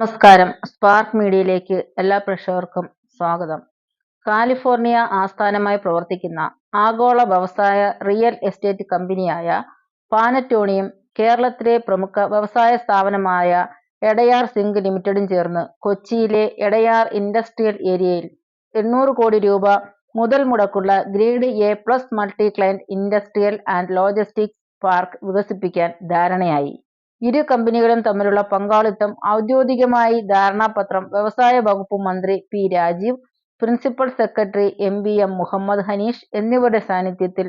നമസ്കാരം. സ്പാർക്ക് മീഡിയയിലേക്ക് എല്ലാ പ്രേക്ഷകർക്കും സ്വാഗതം. കാലിഫോർണിയ ആസ്ഥാനമായി പ്രവർത്തിക്കുന്ന ആഗോള വ്യവസായ റിയൽ എസ്റ്റേറ്റ് കമ്പനിയായ പാനറ്റോണിയും കേരളത്തിലെ പ്രമുഖ വ്യവസായ സ്ഥാപനമായ എടയാർ സിങ്ക് ലിമിറ്റഡും ചേർന്ന് കൊച്ചിയിലെ എടയാർ ഇൻഡസ്ട്രിയൽ ഏരിയയിൽ എണ്ണൂറ് കോടി രൂപ മുതൽ മുടക്കുള്ള grade A plus multi client industrial and logistics park വികസിപ്പിക്കാൻ ധാരണയായി. ഇരു കമ്പനികളും തമ്മിലുള്ള പങ്കാളിത്തം ഔദ്യോഗികമായി ധാരണാപത്രം വ്യവസായ വകുപ്പ് മന്ത്രി P Rajeev principal secretary M V M Muhammad Haneesh എന്നിവരുടെ സാന്നിധ്യത്തിൽ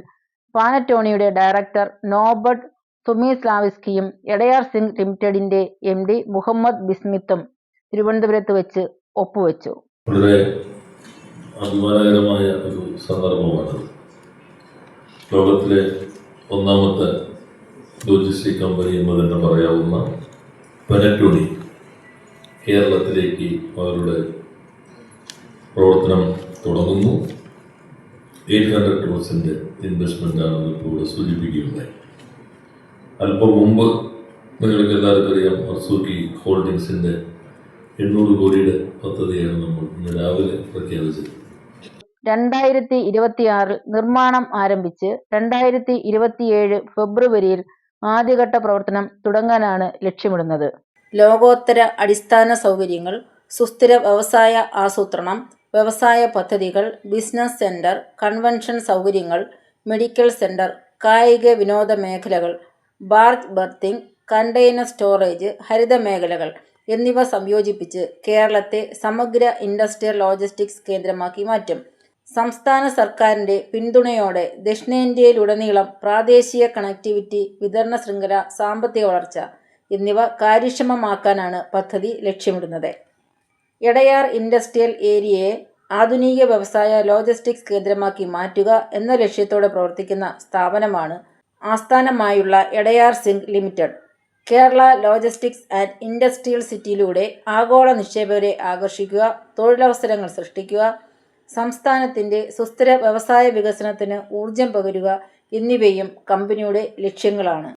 പാനറ്റോണിയുടെ ഡയറക്ടർ നോബർട്ട് സുമീസ്ലാവിസ്കിയും എടയാർ സിംഗ് ലിമിറ്റഡിന്റെ എം ഡി മുഹമ്മദ് ബിസ്മിത്തും തിരുവനന്തപുരത്ത് വെച്ച് ഒപ്പുവെച്ചു. വളരെ അഭിമാനകരമായ ഒരു സന്ദർഭമാണ് ലോകത്തിലെ ഒന്നാമത്തെ ലോജിസ്റ്റിക് കമ്പനി എന്ന് തന്നെ പറയാവുന്ന പനറ്റുണി കേരളത്തിലേക്ക് അവരുടെ പ്രവർത്തനം തുടങ്ങുന്നു. എയ്റ്റ് ഹൺഡ്രഡ് ക്രോസിന്റെ ഇൻവെസ്റ്റ്മെന്റ് ആണെന്ന് ഇപ്പോൾ ഇവിടെ സൂചിപ്പിക്കുകയുണ്ടായി അല്പം മുമ്പ് നിങ്ങൾക്ക് എല്ലാവർക്കും അറിയാം മർസൂക്കി ഹോൾഡിങ്സിന്റെ എണ്ണൂറ് കോടിയുടെ പദ്ധതിയാണ് നമ്മൾ ഇന്ന് രാവിലെ പ്രഖ്യാപിച്ചത്. രണ്ടായിരത്തി ഇരുപത്തിയാറിൽ നിർമ്മാണം ആരംഭിച്ച് രണ്ടായിരത്തി ഇരുപത്തിയേഴ് ഫെബ്രുവരിയിൽ ആദ്യഘട്ട പ്രവർത്തനം തുടങ്ങാനാണ് ലക്ഷ്യമിടുന്നത്. ലോകോത്തര അടിസ്ഥാന സൗകര്യങ്ങൾ സുസ്ഥിര വ്യവസായ ആസൂത്രണം വ്യവസായ പദ്ധതികൾ ബിസിനസ് സെന്റർ കൺവെൻഷൻ സൗകര്യങ്ങൾ മെഡിക്കൽ സെന്റർ കായിക വിനോദ മേഖലകൾ ബാർജ് ബർത്തിങ് കണ്ടെയ്നർ സ്റ്റോറേജ് ഹരിത മേഖലകൾ എന്നിവ സംയോജിപ്പിച്ച് കേരളത്തെ സമഗ്ര ഇൻഡസ്ട്രിയൽ ലോജിസ്റ്റിക്സ് കേന്ദ്രമാക്കി മാറ്റും. സംസ്ഥാന സർക്കാരിന്റെ പിന്തുണയോടെ ദക്ഷിണേന്ത്യയിലുടനീളം പ്രാദേശിക കണക്ടിവിറ്റി വിതരണ ശൃംഖല സാമ്പത്തിക വളർച്ച എന്നിവ കാര്യക്ഷമമാക്കാനാണ് പദ്ധതി ലക്ഷ്യമിടുന്നത്. എടയാർ ഇൻഡസ്ട്രിയൽ ഏരിയയെ ആധുനിക വ്യവസായ ലോജിസ്റ്റിക്സ് കേന്ദ്രമാക്കി മാറ്റുക എന്ന ലക്ഷ്യത്തോടെ പ്രവർത്തിക്കുന്ന സ്ഥാപനമാണ് ആസ്ഥാനമായുള്ള Edayar zinc limited. Kerala logistics and industrial സിറ്റിയിലൂടെ ആഗോള നിക്ഷേപകരെ ആകർഷിക്കുക തൊഴിലവസരങ്ങൾ സൃഷ്ടിക്കുക സംസ്ഥാനത്തിന്റെ സുസ്ഥിര വ്യവസായ വികസനത്തിന് ഊർജം പകരുക എന്നിവയും കമ്പനിയുടെ ലക്ഷ്യങ്ങളാണ്.